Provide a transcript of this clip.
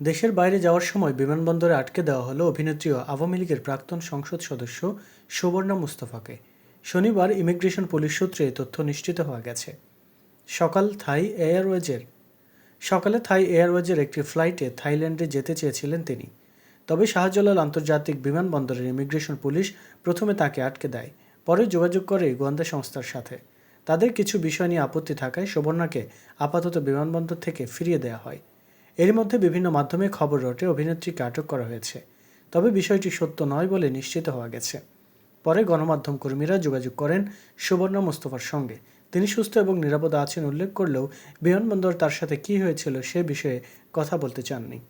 দেশের বাইরে যাওয়ার সময় বিমানবন্দরে আটকে দেওয়া হলো অভিনেত্রী ও আওয়ামী লীগের প্রাক্তন সংসদ সদস্য সুবর্ণা মুস্তফাকে। শনিবার ইমিগ্রেশন পুলিশ সূত্রে তথ্য নিশ্চিত হওয়া গেছে। সকাল থাই এয়ারওয়েজের, সকালে থাই এয়ারওয়েজের একটি ফ্লাইটে থাইল্যান্ডে যেতে চেয়েছিলেন তিনি। তবে শাহজালাল আন্তর্জাতিক বিমানবন্দরের ইমিগ্রেশন পুলিশ প্রথমে তাকে আটকে দেয়, পরে যোগাযোগ করে গোয়েন্দা সংস্থার সাথে। তাদের কিছু বিষয় নিয়ে আপত্তি থাকায় সুবর্ণাকে আপাতত বিমানবন্দর থেকে ফিরিয়ে দেওয়া হয়। এর মধ্যে বিভিন্ন মাধ্যমে খবর রটে অভিনেত্রীকে আটক করা হয়েছে। তবে বিষয়টি সত্য নয় বলে নিশ্চিত হওয়া গেছে। পরে গণমাধ্যম কর্মীরা যোগাযোগ করেন সুবর্ণ মুস্তফার সঙ্গে। তিনি সুস্থ এবং নিরাপদ আছেন উল্লেখ করলেও বিমানবন্দর তার সাথে কি হয়েছিল সে বিষয়ে কথা বলতে চাননি।